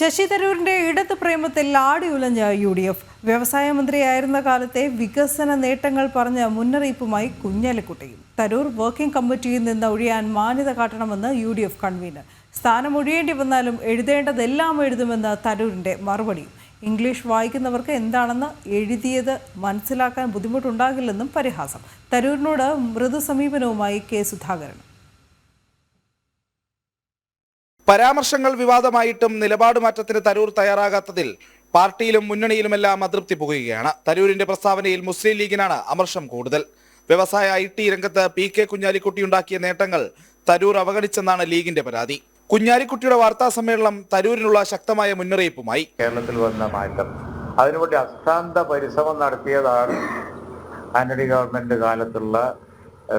ശശി തരൂരിന്റെ ഇടത് പ്രേമത്തിൽ ഉലഞ്ഞ യു ഡി എഫ് വ്യവസായ മന്ത്രിയായിരുന്ന കാലത്തെ വികസന നേട്ടങ്ങൾ പറഞ്ഞ മുന്നറിയിപ്പുമായി കുഞ്ഞാലിക്കുട്ടിയും തരൂർ വർക്കിംഗ് കമ്മിറ്റിയിൽ നിന്ന് ഒഴിയാൻ മാന്യത കാട്ടണമെന്ന് യു ഡി എഫ് കൺവീനർ സ്ഥാനം ഒഴിയേണ്ടി വന്നാലും എഴുതേണ്ടതെല്ലാം എഴുതുമെന്ന് തരൂരിന്റെ മറുപടിയും. ഇംഗ്ലീഷ് വായിക്കുന്നവർക്ക് എന്താണെന്ന് എഴുതിയത് മനസ്സിലാക്കാൻ ബുദ്ധിമുട്ടുണ്ടാകില്ലെന്നും പരിഹാസം. തരൂരിനോട് മൃദു സമീപനവുമായി കെ സുധാകരൻ. പരാമർശങ്ങൾ വിവാദമായിട്ടും നിലപാട് മാറ്റത്തിന് തരൂർ തയ്യാറാകാത്തതിൽ പാർട്ടിയിലും മുന്നണിയിലുമെല്ലാം അതൃപ്തി പുകയുകയാണ്. തരൂരിന്റെ പ്രസ്താവനയിൽ മുസ്ലിം ലീഗിനാണ് അമർഷം കൂടുതൽ. വ്യവസായ ഐ ടി രംഗത്ത് പി കെ കുഞ്ഞാലിക്കുട്ടി ഉണ്ടാക്കിയ നേട്ടങ്ങൾ തരൂർ അവഗണിച്ചെന്നാണ് ലീഗിന്റെ പരാതി. കുഞ്ഞാലിക്കുട്ടിയുടെ വാർത്താ സമ്മേളനം തരൂരിനുള്ള ശക്തമായ മുന്നറിയിപ്പുമായി. കേരളത്തിൽ വന്ന മാറ്റം. അതിനുവേണ്ടി അസ്ഥാന്ത പരിശ്രമം നടത്തിയതാണ് ആന്റണി ഗവൺമെന്റ് കാലത്തുള്ള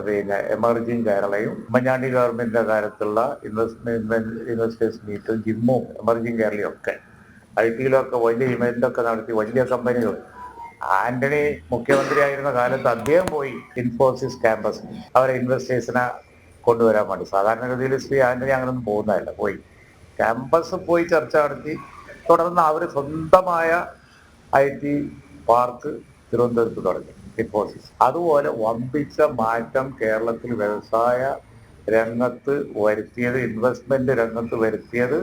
പിന്നെ എമർജിങ് കേരളയും ഉമ്മൻചാണ്ടി ഗവൺമെന്റിന്റെ കാലത്തുള്ള ഇൻവെസ്റ്റ്മെന്റ് ഇൻവെസ്റ്റേഴ്സ് മീറ്റും ജിമ്മും എമർജിങ് കേരളയും ഒക്കെ. ഐ ടിയിലൊക്കെ വലിയ ഇവന്റൊക്കെ നടത്തി വലിയ കമ്പനികൾ ആന്റണി മുഖ്യമന്ത്രി ആയിരുന്ന കാലത്ത് അദ്ദേഹം പോയി ഇൻഫോസിസ് ക്യാമ്പസ് അവരെ ഇൻവെസ്റ്റേഴ്സിനെ കൊണ്ടുവരാൻ വേണ്ടി. സാധാരണഗതിയിൽ ശ്രീ ആന്റണി അങ്ങനൊന്നും പോകുന്നതല്ല പോയി. ക്യാമ്പസ് പോയി ചർച്ച നടത്തി. തുടർന്ന് അവർ സ്വന്തമായ ഐ ടി പാർക്ക് തിരുവനന്തപുരത്ത് തുടങ്ങി. ഇൻഫോസിസ് അതുപോലെ വമ്പിച്ച മാറ്റം കേരളത്തിൽ വ്യവസായ രംഗത്ത് വരുത്തിയത് ഇൻവെസ്റ്റ്മെന്റ് രംഗത്ത് വരുത്തിയത്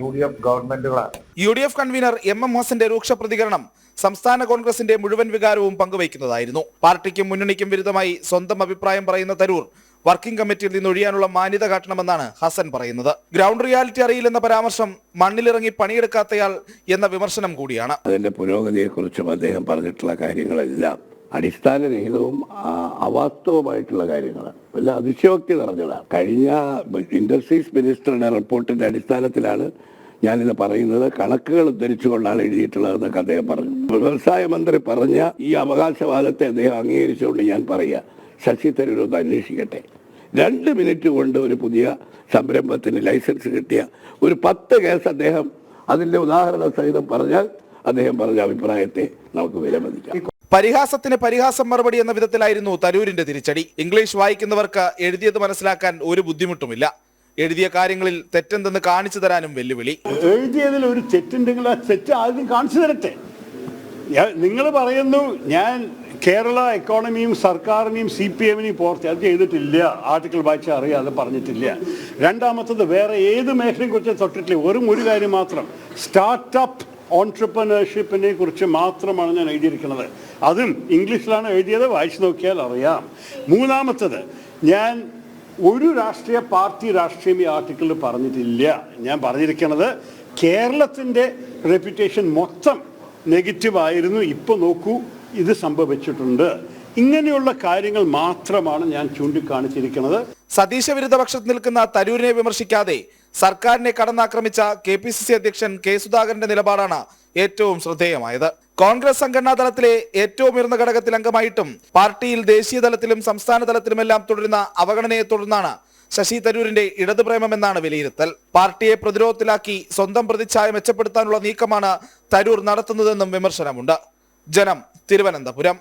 U D F ഗവൺമെന്റുകളാണ്. U D F convener M M മോഹൻസിന്റെ രൂക്ഷ പ്രതികരണം സംസ്ഥാന കോൺഗ്രസിന്റെ മുഴുവൻ വികാരവും പങ്കുവയ്ക്കുന്നതായിരുന്നു. പാർട്ടിക്കും മുന്നണിക്കും വിരുദ്ധമായി സ്വന്തം അഭിപ്രായം പറയുന്ന തരൂർ വർക്കിംഗ് കമ്മിറ്റിയിൽ നിന്ന് ഒഴിയാനുള്ള മാന്യത കാട്ടണമെന്നാണ് ഹസൻ പറയുന്നത്. ഗ്രൗണ്ട് റിയാലിറ്റി അറിയില്ലെന്ന പരാമർശം മണ്ണിലിറങ്ങി പണിയെടുക്കാത്തയാൾ എന്ന വിമർശനം കൂടിയാണ്. അതിന്റെ പുരോഗതിയെക്കുറിച്ചും അദ്ദേഹം പറഞ്ഞിട്ടുള്ള കാര്യങ്ങളെല്ലാം അടിസ്ഥാനരഹിതവും അവാസ്തവമായിട്ടുള്ള കാര്യങ്ങളാണ്. വല്ല അതിശയോക്തി നിറഞ്ഞതാണ് കഴിഞ്ഞ ഇൻഡസ്ട്രീസ് മിനിസ്റ്ററുടെ റിപ്പോർട്ടിന്റെ അടിസ്ഥാനത്തിലാണ് ഞാനിത് പറയുന്നത്. കണക്കുകൾ ഉദ്ധരിച്ചുകൊണ്ടാണ് എഴുതിയിട്ടുള്ളതെന്നൊക്കെ അദ്ദേഹം പറഞ്ഞു. വ്യവസായ മന്ത്രി പറഞ്ഞ ഈ അവകാശവാദത്തെ അദ്ദേഹം അംഗീകരിച്ചുകൊണ്ട് ഞാൻ പറയുക ശശി തരൂർ ഒന്ന് അന്വേഷിക്കട്ടെ. രണ്ട് മിനിറ്റ് കൊണ്ട് ഒരു പുതിയ സംരംഭത്തിന് ലൈസൻസ് കിട്ടിയ ഒരു പത്ത് കേസ് അദ്ദേഹം അതിന്റെ ഉദാഹരണ സഹിതം പറഞ്ഞാൽ അദ്ദേഹം പറഞ്ഞ അഭിപ്രായത്തെ നമുക്ക് വിലമതിക്കാം. പരിഹാസത്തിന് പരിഹാസം മറുപടി എന്ന വിധത്തിലായിരുന്നു തരൂരിന്റെ തിരിച്ചടി. ഇംഗ്ലീഷ് വായിക്കുന്നവർക്ക് എഴുതിയത് മനസ്സിലാക്കാൻ ഒരു ബുദ്ധിമുട്ടുമില്ല. എഴുതിയ കാര്യങ്ങളിൽ തെറ്റെന്തെന്ന് കാണിച്ചു തരാനും വെല്ലുവിളി. എഴുതിയതിൽ ഒരു തെറ്റുണ്ടെങ്കിൽ ആ തെറ്റ് ആദ്യം കാണിച്ചു തരട്ടെ. നിങ്ങൾ പറയുന്നു ഞാൻ കേരള എക്കോണമിയും സർക്കാരിനെയും സി പി എമ്മിനെയും പോർത്തി അത് ചെയ്തിട്ടില്ല. ആർട്ടിക്കിൾ വായിച്ച അറിയാതെ പറഞ്ഞിട്ടില്ല. രണ്ടാമത്തത് വേറെ ഏത് മേഖലയെ കുറിച്ച് തൊട്ടിട്ടില്ല. വെറും ഒരു കാര്യം മാത്രം. സ്റ്റാർട്ടപ്പ് ഓൺട്രപ്രനർഷിപ്പിനെ കുറിച്ച് മാത്രമാണ് ഞാൻ എഴുതിയിരിക്കുന്നത്. അതും ഇംഗ്ലീഷിലാണ് എഴുതിയത് വായിച്ചു നോക്കിയാൽ അറിയാം. മൂന്നാമത്തത് ഞാൻ ഒരു രാഷ്ട്രീയ പാർട്ടി രാഷ്ട്രീയം ഈ ആർട്ടിക്കിളിൽ പറഞ്ഞിട്ടില്ല. ഞാൻ പറഞ്ഞിരിക്കുന്നത് കേരളത്തിന്റെ റെപ്യൂട്ടേഷൻ മൊത്തം നെഗറ്റീവ് ആയിരുന്നു. ഇപ്പോൾ നോക്കൂ ഇത് സംഭവിച്ചിട്ടുണ്ട്. ഇങ്ങനെയുള്ള കാര്യങ്ങൾ മാത്രമാണ് ഞാൻ ചൂണ്ടിക്കാണിച്ചിരിക്കുന്നത്. സതീശ വിരുദ്ധപക്ഷത്ത് നിൽക്കുന്ന തരൂരിനെ വിമർശിക്കാതെ സർക്കാരിനെ കടന്നാക്രമിച്ച കെ പി സി സി അധ്യക്ഷൻ കെ സുധാകരന്റെ നിലപാടാണ് ഏറ്റവും ശ്രദ്ധേയമായത്. കോൺഗ്രസ് സംഘടനാ തലത്തിലെ ഏറ്റവും ഉയർന്ന ഘടകത്തിൽ അംഗമായിട്ടും പാർട്ടിയിൽ ദേശീയ തലത്തിലും സംസ്ഥാന തലത്തിലുമെല്ലാം തുടരുന്ന അവഗണനയെ തുടർന്നാണ് ശശി തരൂരിന്റെ ഇടതുപ്രേമമെന്നാണ് വിലയിരുത്തൽ. പാർട്ടിയെ പ്രതിരോധത്തിലാക്കി സ്വന്തം പ്രതിച്ഛായ മെച്ചപ്പെടുത്താനുള്ള നീക്കമാണ് തരൂർ നടത്തുന്നതെന്നും വിമർശനമുണ്ട്. ജനം തിരുവനന്തപുരം.